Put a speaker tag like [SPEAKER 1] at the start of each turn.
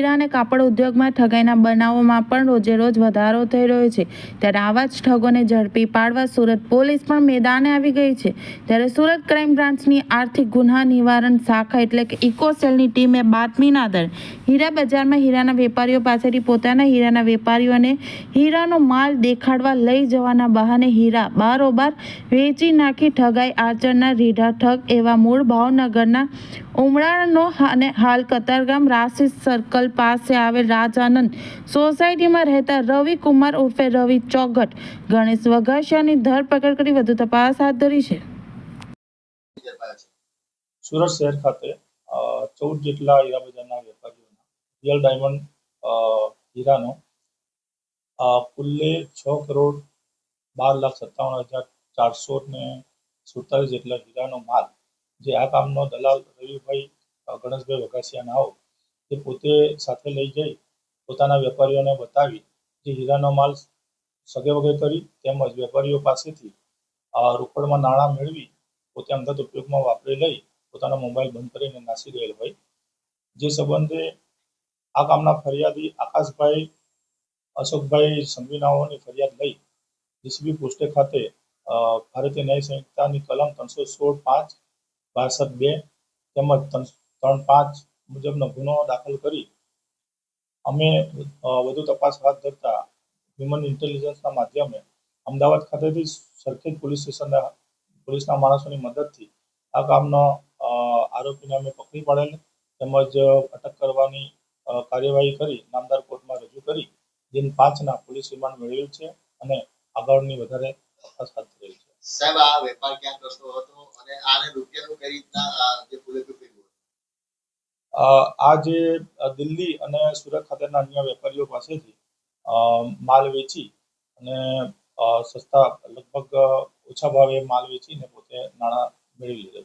[SPEAKER 1] અને કાપડ ઉદ્યોગમાં ઠગાઈના બનાવોમાં પણ રોજે રોજ વધારો થઈ રહ્યો છે. ત્યારે આવા જ ઠગોને ઝડપી પાડવા સુરત પોલીસ પણ મેદાને આવી ગઈ છે. ત્યારે સુરત ક્રાઇમ બ્રાન્ચની આર્થિક ગુન્હા નિવારણ શાખા એટલે કે ઇકોસેલની ટીમે બાતમીના આધારે હીરા બજારમાં હીરાના વેપારીઓ પાસેથી પોતાના હીરાના વેપારીઓને હીરાનો માલ દેખાડવા લઈ જવાના બહાને હીરા બારોબાર વેચી નાખી ઠગાઈ આચરનાર રીઢા ઠગ એવા મૂળ ભાવનગરના ઉમરાળનો અને હાલ કતારગામ રાશિદ સર્કલ પાસે આવેલ રાજાનંદ સોસાયટીમાં રહેતા રવિ ઉર્ફે રવિ ચોગટ. ગણેશ વઘાસિયાની ધરપકડ કરી વધુ તપાસ હાથ ધરી છે.
[SPEAKER 2] સુરત શહેર ખાતે ચૌદ જેટલા હીરા બજારના વેપારીઓના રિયલ ડાયમંડ હીરાનો કુલ્લે છ કરોડ બાર લાખ સત્તાવન હજાર ચારસો ને સુડતાલીસ જેટલા હીરાનો માલ, જે આ કામનો દલાલ રવિભાઈ ગણેશભાઈ વઘાસિયા નાઓ તે પોતે સાથે લઈ જઈ પોતાના વેપારીઓને બતાવી જે હીરાનો માલ સગે વગે કરી તેમજ વેપારીઓ પાસેથી રોકડમાં નાણાં મેળવી પોતે અંગત ઉપયોગમાં વાપરી લઈ પોતાનો મોબાઈલ બંધ કરીને નાસી ગયેલ હોય. જે સંબંધે આ કામના ફરિયાદી આકાશભાઈ, અશોકભાઈ સંઘવીનાઓની ફરિયાદ લઈ ડીસીબી પોસ્ટે ખાતે ભારતીય ન્યાય સંહિતાની કલમ ત્રણસો સોળ પાંચ, બાસઠ બે તેમજ ત્રણ ત્રણ પાંચ મુજબનો ગુનો દાખલ કરી અમે વધુ તપાસ હાથ ધરતા હ્યુમન ઇન્ટેલિજન્સના માધ્યમે અમદાવાદ ખાતેથી સરખેજ પોલીસ સ્ટેશનના, પોલીસના માણસોની મદદથી આ કામનો આરોપીને અમે પકડી પાડેલ તેમજ અટક કરવાની કાર્યવાહી કરી, નામદાર કોર્ટમાં રજૂ કરી, દિન પાંચના પોલીસ રિમાન્ડ મેળવેલ છે અને આગળની વધારે તપાસ હાથ ધરેલ છે.
[SPEAKER 3] સાહેબ, આ વેપાર ક્યાં કરતો હતો અને આને રૂપિયાનું કઈ રીતના જે
[SPEAKER 2] આ જે દિલ્હી અને સુરત ખાતેના અન્ય વેપારીઓ પાસેથી માલ વેચી અને સસ્તા, લગભગ ઓછા ભાવે માલ વેચીને પોતે નાણાં મેળવી લીધો